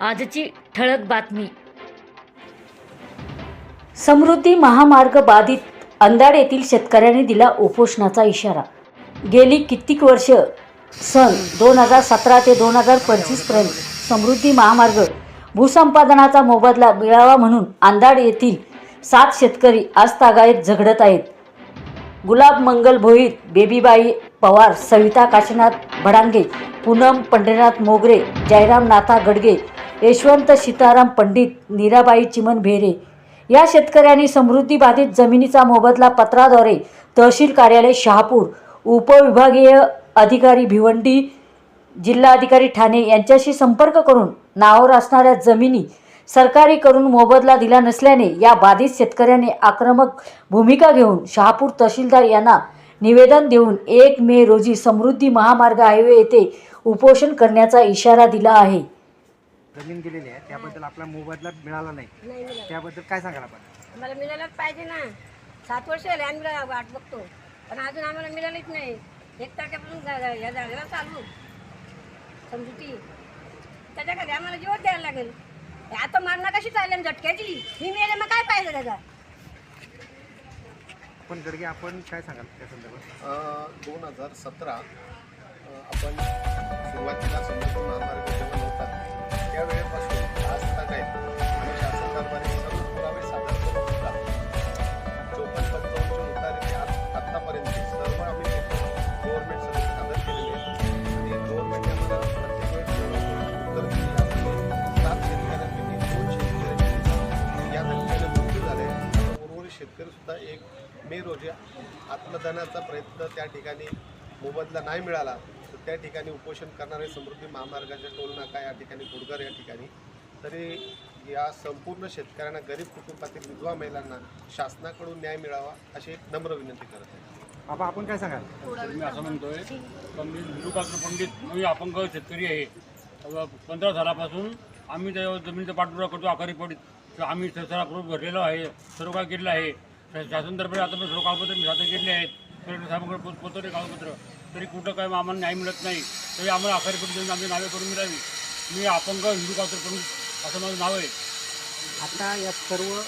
आजची ठळक बातमी. समृद्धी महामार्ग बाधित अंधाड येथील शेतकऱ्यांनी दिला उपोषणाचा इशारा. गेली कित्येक वर्ष सन दोन हजार सतरा ते दोन हजार पंचवीसपर्यंत समृद्धी महामार्ग भूसंपादनाचा मोबदला मिळावा म्हणून अंधाड येथील सात शेतकरी आजतागायत झगडत आहेत. गुलाब मंगल भोईर बेबीबाई पवार सविता काशीनाथ भडांगे पूनम पंढरीनाथ मोगरे जयराम नाथा गडगे यशवंत सीताराम पंडित नीराबाई चिमन भेरे या शेतकऱ्यांनी समृद्धी बाधित जमिनीचा मोबदला पत्राद्वारे तहसील कार्यालय शहापूर उपविभागीय अधिकारी भिवंडी जिल्हाधिकारी ठाणे यांच्याशी संपर्क करून नावावर असणाऱ्या जमिनी सरकारी करून मोबदला दिला नसल्याने या बाधित शेतकऱ्यांनी आक्रमक भूमिका घेऊन शहापूर तहसीलदार यांना निवेदन देऊन एक मे रोजी समृद्धी महामार्ग हायवे येथे उपोषण करण्याचा इशारा दिला आहे. जमीन दिलेली आहे त्याबद्दल आपला मोबदला मिळाला नाही. नाही मिळालं. त्याबद्दल काय सांगाल आपण? आम्हाला मिळायलाच पाहिजे ना. सात वर्ष झाले आम्ही रा- वाट बघतो. पण अजून आम्हाला मिळालीच नाही. एक तारखेपासून जा- जा- या जागेला चालू. समजुती त्याच्याकडे आम्हाला जीवच द्यायला लागेल. हे आता मारणं कशी चालली झटक्याची? ही मिळाले मग काय पाहिजे त्याचा? पण गडगे आपण काय सांगाल त्या संदर्भात? दोन हजार सतरा आपण सुरुवातीला महामार्ग जेव्हा नव्हता उर्वरित शेतकरी सुद्धा एक मे रोजी आत्मदानाचा प्रयत्न त्या ठिकाणी मोबदला नाही मिळाला तर त्या ठिकाणी उपोषण करणारे समृद्धी महामार्गाच्या टोलनाका या ठिकाणी गुडगर या ठिकाणी. तरी या संपूर्ण शेतकऱ्यांना गरीब कुटुंबातील विधवा महिलांना शासनाकडून न्याय मिळावा अशी एक नम्र विनंती करत आहे. बाबा आपण काय सांगाल? मी असं म्हणतोय मी हिंदूकात्र पंडित मी अपंग शेतकरी आहे. पंधरा सालापासून आम्ही त्या जमिनीचा पाठपुरावा करतो आखारी पडीत. आम्ही ससारा भरलेलो आहे सर्व काय केलेलं आहे शासनतर्फे आता मी सर्व कागदपत्र मी सादर केले आहेत. कलेक्टर साहेबांकडे पोच पोचवले कागदपत्र. तरी कुठं काय आम्हाला न्याय मिळत नाही. तरी आम्हाला आखारी देऊन आम्ही आमची नावे करून मिळावी मी अपंग हिंदू कात्र करून असं माझं नाव आहे. आता या सर्व